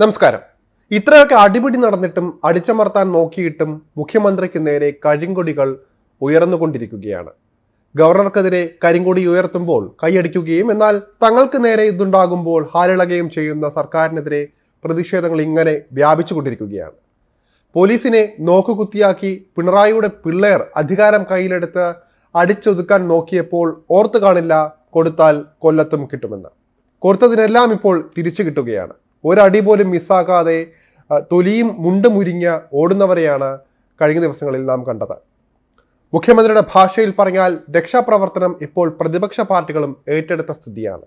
നമസ്കാരം. ഇത്രയൊക്കെ അടിപിടി നടന്നിട്ടും അടിച്ചമർത്താൻ നോക്കിയിട്ടും മുഖ്യമന്ത്രിക്ക് നേരെ കരിങ്കൊടികൾ ഉയർന്നുകൊണ്ടിരിക്കുകയാണ്. ഗവർണർക്കെതിരെ കരിങ്കൊടി ഉയർത്തുമ്പോൾ കൈയടിക്കുകയും എന്നാൽ തങ്ങൾക്ക് നേരെ ഇതുണ്ടാകുമ്പോൾ ഹാലിളകുകയും ചെയ്യുന്ന സർക്കാരിനെതിരെ പ്രതിഷേധങ്ങൾ ഇങ്ങനെ വ്യാപിച്ചുകൊണ്ടിരിക്കുകയാണ്. പോലീസിനെ നോക്കുകുത്തിയാക്കി പിണറായിയുടെ പിള്ളേർ അധികാരം കയ്യിലെടുത്ത് അടിച്ചൊതുക്കാൻ നോക്കിയപ്പോൾ ഓർത്തു കാണില്ല കൊടുത്താൽ കൊല്ലത്തും കിട്ടുമെന്ന്. കൊടുത്തതിനെല്ലാം ഇപ്പോൾ തിരിച്ചു കിട്ടുകയാണ്. ഒരടി പോലും മിസ്സാക്കാതെ തൊലിയും മുണ്ടും മുരിഞ്ഞ ഓടുന്നവരെയാണ് കഴിഞ്ഞ ദിവസങ്ങളിൽ നാം കണ്ടത്. മുഖ്യമന്ത്രിയുടെ ഭാഷയിൽ പറഞ്ഞാൽ രക്ഷാപ്രവർത്തനം ഇപ്പോൾ പ്രതിപക്ഷ പാർട്ടികളും ഏറ്റെടുത്ത സ്ഥിതിയാണ്.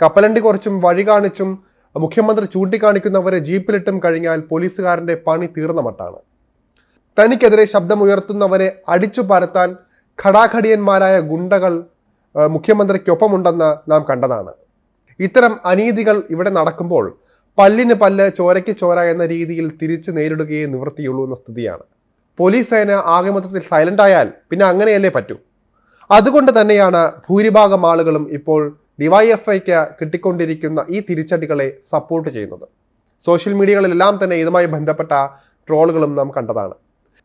കപ്പലണ്ടി കുറച്ചും വഴി കാണിച്ചും മുഖ്യമന്ത്രി ചൂണ്ടിക്കാണിക്കുന്നവരെ ജീപ്പിലിട്ടും കഴിഞ്ഞാൽ പോലീസുകാരന്റെ പണി തീർന്ന മട്ടാണ്. തനിക്കെതിരെ ശബ്ദമുയർത്തുന്നവരെ അടിച്ചു പരത്താൻ ഘടാഘടിയന്മാരായ ഗുണ്ടകൾ മുഖ്യമന്ത്രിക്കൊപ്പമുണ്ടെന്ന് നാം കണ്ടതാണ്. ഇത്തരം അനീതികൾ ഇവിടെ നടക്കുമ്പോൾ പല്ലിന് പല്ല് ചോരയ്ക്ക് ചോര എന്ന രീതിയിൽ തിരിച്ചു നേരിടുകയേ നിവൃത്തിയുള്ളൂ എന്ന സ്ഥിതിയാണ്. പോലീസ് സേന ആകെ മൊത്തത്തിൽ സൈലന്റ് ആയാൽ പിന്നെ അങ്ങനെയല്ലേ പറ്റൂ? അതുകൊണ്ട് തന്നെയാണ് ഭൂരിഭാഗം ആളുകളും ഇപ്പോൾ ഡിവൈഎഫ്ഐക്ക് കിട്ടിക്കൊണ്ടിരിക്കുന്ന ഈ തിരിച്ചടികളെ സപ്പോർട്ട് ചെയ്യുന്നത്. സോഷ്യൽ മീഡിയകളിലെല്ലാം തന്നെ ഇതുമായി ബന്ധപ്പെട്ട ട്രോളുകളും നാം കണ്ടതാണ്.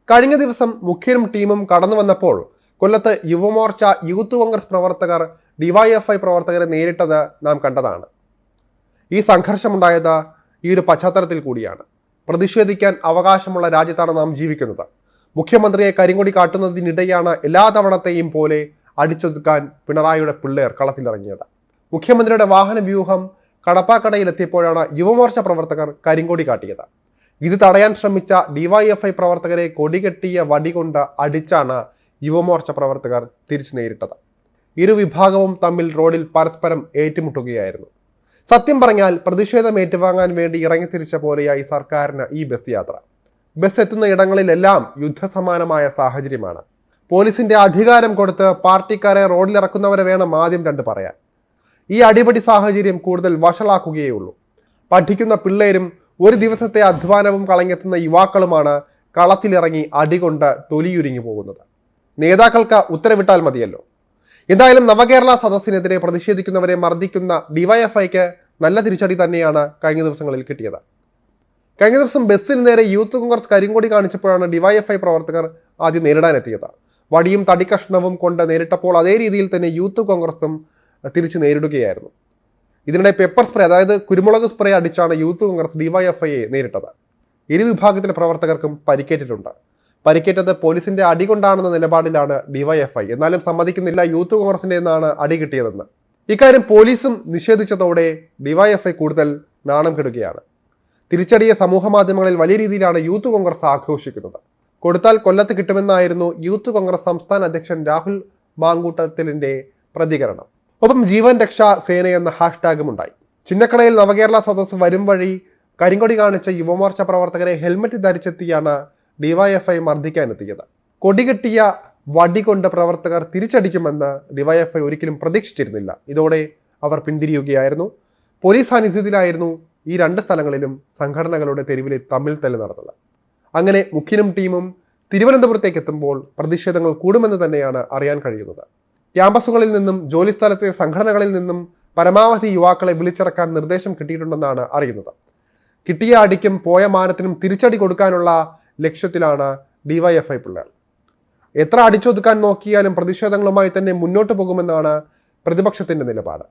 കഴിഞ്ഞ ദിവസം മുഖ്യനും ടീമും കടന്നു വന്നപ്പോൾ കൊല്ലത്ത് യുവമോർച്ച യൂത്ത് കോൺഗ്രസ് പ്രവർത്തകർ ഡിവൈഎഫ്ഐ പ്രവർത്തകരെ നേരിട്ടത് നാം കണ്ടതാണ്. ഈ സംഘർഷമുണ്ടായത് ഈ ഒരു പശ്ചാത്തലത്തിൽ കൂടിയാണ്. പ്രതിഷേധിക്കാൻ അവകാശമുള്ള രാജ്യത്താണ് നാം ജീവിക്കുന്നത്. മുഖ്യമന്ത്രിയെ കരിങ്കൊടി കാട്ടുന്നതിനിടെയാണ് എല്ലാ തവണത്തെയും പോലെ അടിച്ചൊതുക്കാൻ പിണറായിയുടെ പിള്ളേർ കളത്തിലിറങ്ങിയത്. മുഖ്യമന്ത്രിയുടെ വാഹന വ്യൂഹം കടപ്പാക്കടയിലെത്തിയപ്പോഴാണ് യുവമോർച്ച പ്രവർത്തകർ കരിങ്കൊടി കാട്ടിയത്. ഇത് തടയാൻ ശ്രമിച്ച ഡിവൈഎഫ്ഐ പ്രവർത്തകരെ കൊടികെട്ടിയ വടികൊണ്ട് അടിച്ചാണ് യുവമോർച്ച പ്രവർത്തകർ തിരിച്ചു നേരിട്ടത്. ഇരു വിഭാഗവും തമ്മിൽ റോഡിൽ പരസ്പരം ഏറ്റുമുട്ടുകയായിരുന്നു. സത്യം പറഞ്ഞാൽ പ്രതിഷേധം ഏറ്റുവാങ്ങാൻ വേണ്ടി ഇറങ്ങിത്തിരിച്ച പോലെയായി സർക്കാരിന് ഈ ബസ് യാത്ര. ബസ് എത്തുന്ന ഇടങ്ങളിലെല്ലാം യുദ്ധസമാനമായ സാഹചര്യമാണ്. പോലീസിന്റെ അധികാരം കൊടുത്ത് പാർട്ടിക്കാരെ റോഡിലിറക്കുന്നവരെ വേണം ആദ്യം രണ്ട് പറയാൻ. ഈ അടിപടി സാഹചര്യം കൂടുതൽ വഷളാക്കുകയേ ഉള്ളൂ പഠിക്കുന്ന പിള്ളേരും ഒരു ദിവസത്തെ അധ്വാനവും കളഞ്ഞെത്തുന്ന യുവാക്കളുമാണ് കളത്തിലിറങ്ങി അടികൊണ്ട് തൊലിയുരിഞ്ഞു പോകുന്നത്. നേതാക്കൾക്ക് ഉത്തരവിട്ടാൽ മതിയല്ലോ. എന്തായാലും നവകേരള സദസ്സിനെതിരെ പ്രതിഷേധിക്കുന്നവരെ മർദ്ദിക്കുന്ന ഡിവൈഎഫ്ഐക്ക് നല്ല തിരിച്ചടി തന്നെയാണ് കഴിഞ്ഞ ദിവസങ്ങളിൽ കിട്ടിയത്. കഴിഞ്ഞ ദിവസം ബസ്സിന് നേരെ യൂത്ത് കോൺഗ്രസ് കരിങ്കൊടി കാണിച്ചപ്പോഴാണ് ഡിവൈഎഫ്ഐ പ്രവർത്തകർ ആദ്യം നേരിടാനെത്തിയത്. വടിയും തടിക്കഷ്ണവും കൊണ്ട് നേരിട്ടപ്പോൾ അതേ രീതിയിൽ തന്നെ യൂത്ത് കോൺഗ്രസും തിരിച്ചു നേരിടുകയായിരുന്നു. ഇതിനിടെ പെപ്പർ സ്പ്രേ അതായത് കുരുമുളക് സ്പ്രേ അടിച്ചാണ് യൂത്ത് കോൺഗ്രസ് ഡിവൈഎഫ്ഐയെ നേരിട്ടത്. ഇരു വിഭാഗത്തിലെ പ്രവർത്തകർക്കും പരിക്കേറ്റിട്ടുണ്ട്. പരിക്കേറ്റത് പോലീസിന്റെ അടി കൊണ്ടാണെന്ന നിലപാടിലാണ് ഡിവൈഎഫ്ഐ. എന്നാലും സമ്മതിക്കുന്നില്ല യൂത്ത് കോൺഗ്രസിന്റെ നിന്നാണ് അടി കിട്ടിയതെന്ന്. ഇക്കാര്യം പോലീസും നിഷേധിച്ചതോടെ ഡിവൈഎഫ്ഐ കൂടുതൽ നാണം കെടുകയാണ്. തിരിച്ചടിയെ സമൂഹ മാധ്യമങ്ങളിൽ വലിയ രീതിയിലാണ് യൂത്ത് കോൺഗ്രസ് ആഘോഷിക്കുന്നത്. കൊടുത്താൽ കൊല്ലത്ത് കിട്ടുമെന്നായിരുന്നു യൂത്ത് കോൺഗ്രസ് സംസ്ഥാന അധ്യക്ഷൻ രാഹുൽ മാങ്കൂട്ടത്തിലിന്റെ പ്രതികരണം. ഒപ്പം ജീവൻ രക്ഷാ സേന എന്ന ഹാഷ്ടാഗും ഉണ്ടായി. ചിന്നക്കടയിൽ നവകേരള സദസ് വരും വഴി കരിങ്കൊടി കാണിച്ച യുവമോർച്ച പ്രവർത്തകരെ ഹെൽമറ്റ് ധരിച്ചെത്തിയാണ് ഡിവൈഎഫ്ഐ മർദ്ദിക്കാനെത്തിയത്. കൊടികെട്ടിയ വടി കൊണ്ട് പ്രവർത്തകർ തിരിച്ചടിക്കുമെന്ന് ഡിവൈഎഫ്ഐ ഒരിക്കലും പ്രതീക്ഷിച്ചിരുന്നില്ല. ഇതോടെ അവർ പിന്തിരിയുകയായിരുന്നു. പോലീസ് സാന്നിധ്യത്തിലായിരുന്നു ഈ രണ്ട് സ്ഥലങ്ങളിലും സംഘടനകളുടെ തെരുവിലെ തമ്മിൽ തല്ല് നടന്നത്. അങ്ങനെ മുഖ്യനും ടീമും തിരുവനന്തപുരത്തേക്ക് എത്തുമ്പോൾ പ്രതിഷേധങ്ങൾ കൂടുമെന്ന് തന്നെയാണ് അറിയാൻ കഴിയുന്നത്. ക്യാമ്പസുകളിൽ നിന്നും ജോലിസ്ഥലത്തെ സംഘടനകളിൽ നിന്നും പരമാവധി യുവാക്കളെ വിളിച്ചിറക്കാൻ നിർദ്ദേശം കിട്ടിയിട്ടുണ്ടെന്നാണ് അറിയുന്നത്. കിട്ടിയ അടിക്കും പോയ മാനത്തിനും തിരിച്ചടി കൊടുക്കാനുള്ള ലക്ഷ്യത്തിലാണ് ഡിവൈഎഫ്ഐ പിള്ളേർ. എത്ര അടിച്ചൊതുക്കാൻ നോക്കിയാലും പ്രതിഷേധങ്ങളുമായി തന്നെ മുന്നോട്ട് പോകുമെന്നാണ് പ്രതിപക്ഷത്തിന്റെ നിലപാട്.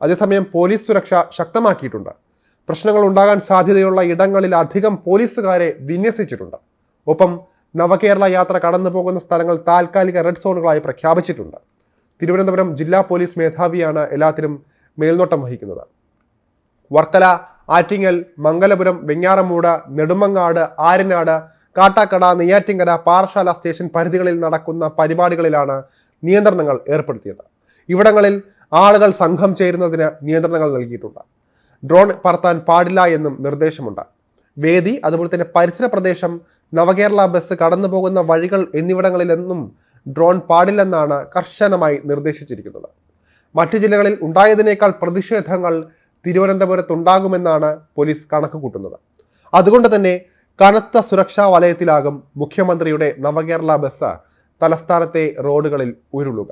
അതേസമയം പോലീസ് സുരക്ഷ ശക്തമാക്കിയിട്ടുണ്ട്. പ്രശ്നങ്ങൾ ഉണ്ടാകാൻ സാധ്യതയുള്ള ഇടങ്ങളിൽ അധികം പോലീസുകാരെ വിന്യസിച്ചിട്ടുണ്ട്. ഒപ്പം നവകേരള യാത്ര കടന്നു പോകുന്ന സ്ഥലങ്ങൾ താൽക്കാലിക റെഡ് സോണുകളായി പ്രഖ്യാപിച്ചിട്ടുണ്ട്. തിരുവനന്തപുരം ജില്ലാ പോലീസ് മേധാവിയാണ് എല്ലാത്തിനും മേൽനോട്ടം വഹിക്കുന്നത്. വർക്കല ആറ്റിങ്ങൽ മംഗലപുരം വെഞ്ഞാറമൂട് നെടുമങ്ങാട് ആര്യനാട് കാട്ടാക്കട നെയ്യാറ്റിങ്കര പാറശാല സ്റ്റേഷൻ പരിധികളിൽ നടക്കുന്ന പരിപാടികളിലാണ് നിയന്ത്രണങ്ങൾ ഏർപ്പെടുത്തിയത്. ഇവിടങ്ങളിൽ ആളുകൾ സംഘം ചേരുന്നതിന് നിയന്ത്രണങ്ങൾ നൽകിയിട്ടുണ്ട്. ഡ്രോൺ പറത്താൻ പാടില്ല എന്നും നിർദ്ദേശമുണ്ട്. വേദി അതുപോലെ തന്നെ പരിസര പ്രദേശം നവകേരള ബസ് കടന്നു പോകുന്ന വഴികൾ എന്നിവിടങ്ങളിലെന്നും ഡ്രോൺ പാടില്ലെന്നാണ് കർശനമായി നിർദ്ദേശിച്ചിരിക്കുന്നത്. മറ്റു ജില്ലകളിൽ ഉണ്ടായതിനേക്കാൾ പ്രതിഷേധങ്ങൾ തിരുവനന്തപുരത്തുണ്ടാകുമെന്നാണ് പോലീസ് കണക്ക് കൂട്ടുന്നത് അതുകൊണ്ട് തന്നെ കനത്ത സുരക്ഷാ വലയത്തിലാകും മുഖ്യമന്ത്രിയുടെ നവകേരള ബസ് തലസ്ഥാനത്തെ റോഡുകളിൽ ഉരുളുക.